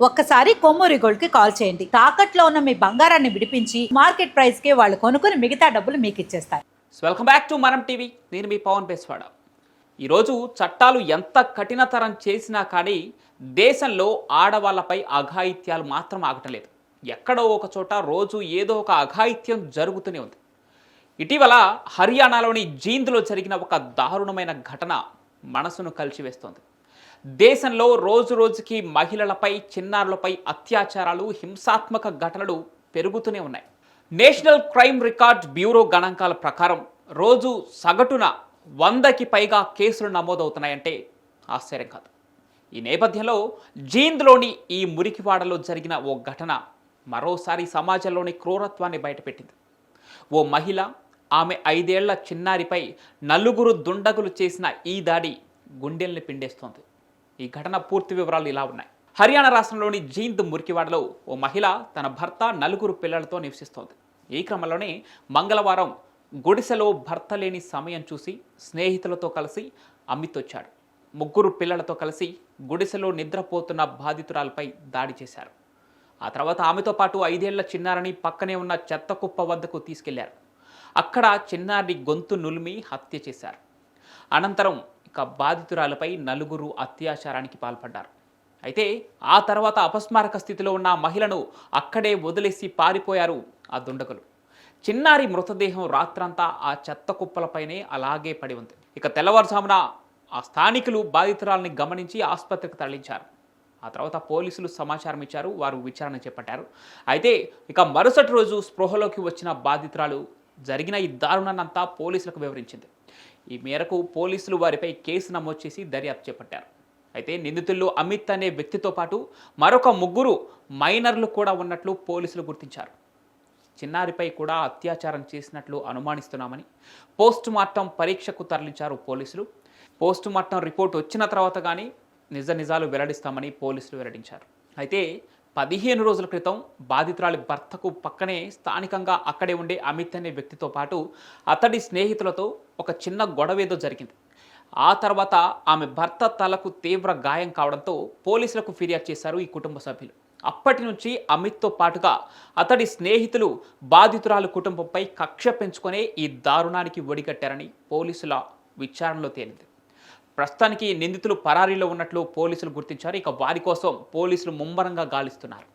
ఒక్కసారి కొమ్మూరి గోల్డ్కి కాల్ చేయండి. తాకట్లో ఉన్న మీ బంగారాన్ని విడిపించి మార్కెట్ ప్రైస్కి వాళ్ళు కొనుక్కుని మిగతా డబ్బులు మీకు ఇచ్చేస్తారు. Welcome back to Manam TV నేను మీ పవన్ బేస్వాడ. ఈరోజు చట్టాలు ఎంత కఠినతరం చేసినా కానీ దేశంలో ఆడవాళ్ళపై అఘాయిత్యాలు మాత్రం ఆగటలేదు ఎక్కడో ఒక చోట రోజు ఏదో ఒక అఘాయిత్యం జరుగుతూనే ఉంది. ఇటీవల హర్యానాలోని జీంద్లో జరిగిన ఒక దారుణమైన ఘటన మనసును కలిచివేస్తోంది దేశంలో రోజు రోజుకి మహిళలపై చిన్నారులపై అత్యాచారాలు హింసాత్మక ఘటనలు పెరుగుతూనే ఉన్నాయి. నేషనల్ క్రైమ్ రికార్డ్ బ్యూరో గణాంకాల ప్రకారం రోజు సగటున వందకి పైగా కేసులు నమోదవుతున్నాయంటే ఆశ్చర్యం కాదు. ఈ నేపథ్యంలో జీంద్లోని ఈ మురికివాడలో జరిగిన ఓ ఘటన మరోసారి సమాజంలోని క్రూరత్వాన్ని బయటపెట్టింది. ఓ మహిళ ఆమె ఐదేళ్ళ చిన్నారిపై నలుగురు దుండగులు చేసిన ఈ దాడి గుండెల్ని పిండేస్తోంది. ఈ ఘటన పూర్తి వివరాలు ఇలా ఉన్నాయి. హర్యానా రాష్ట్రంలోని జీంద్ మురికివాడలో ఓ మహిళ తన భర్త నలుగురు పిల్లలతో నివసిస్తోంది. ఈ క్రమంలోనే మంగళవారం గుడిసెలో భర్త లేని సమయం చూసి స్నేహితులతో కలిసి అమిత్ వచ్చాడు. ముగ్గురు పిల్లలతో కలిసి గుడిసెలో నిద్రపోతున్న బాధితురాలపై దాడి చేశారు. ఆ తర్వాత ఆమెతో పాటు ఐదేళ్ళ చిన్నారిని పక్కనే ఉన్న చెత్త కుప్ప వద్దకు తీసుకెళ్ళారు. అక్కడ చిన్నారిని గొంతు నులిమి హత్య చేశారు. అనంతరం బాధితురాలపై నలుగురు అత్యాచారానికి పాల్పడ్డారు. అయితే ఆ తర్వాత అపస్మారక స్థితిలో ఉన్న మహిళను అక్కడే వదిలేసి పారిపోయారు ఆ దుండగులు. చిన్నారి మృతదేహం రాత్రంతా ఆ చెత్త కుప్పలపైనే అలాగే పడి ఉంది. ఇక తెల్లవారుజామున ఆ స్థానికులు బాధితురాలని గమనించి ఆసుపత్రికి తరలించారు. ఆ తర్వాత పోలీసులు సమాచారం ఇచ్చారు వారు విచారణ చేపట్టారు. అయితే ఇక మరుసటి రోజు స్పృహలోకి వచ్చిన బాధితురాలు జరిగిన ఈ దారుణాన్నంతా పోలీసులకు వివరించింది. ఈ మేరకు పోలీసులు వారిపై కేసు నమోదు చేసి దర్యాప్తు చేపట్టారు. అయితే నిందితుల్లో అమిత్ అనే వ్యక్తితో పాటు మరొక ముగ్గురు మైనర్లు కూడా ఉన్నట్లు పోలీసులు గుర్తించారు. చిన్నారిపై కూడా అత్యాచారం చేసినట్లు అనుమానిస్తున్నామని పోస్ట్ మార్టం పరీక్షకు తరలించారు పోలీసులు. పోస్ట్ మార్టం రిపోర్ట్ వచ్చిన తర్వాత కానీ నిజ నిజాలు వెల్లడిస్తామని పోలీసులు వెల్లడించారు. అయితే పదిహేను రోజుల క్రితం బాధితురాలి భర్తకు పక్కనే స్థానికంగా అక్కడే ఉండే అమిత్ అనే వ్యక్తితో పాటు అతడి స్నేహితులతో ఒక చిన్న గొడవేదో జరిగింది. ఆ తర్వాత ఆమె భర్త తలకు తీవ్ర గాయం కావడంతో పోలీసులకు ఫిర్యాదు చేశారు ఈ కుటుంబ సభ్యులు. అప్పటి నుంచి అమిత్తో పాటుగా అతడి స్నేహితులు బాధితురాలు కుటుంబంపై కక్ష పెంచుకునే ఈ దారుణానికి ఒడిగట్టారని పోలీసుల విచారణలో తేలింది. ప్రస్తుతానికి నిందితులు పరారీలో ఉన్నట్లు పోలీసులు గుర్తించారు. ఇక వారి కోసం పోలీసులు ముమ్మరంగా గాలిస్తున్నారు.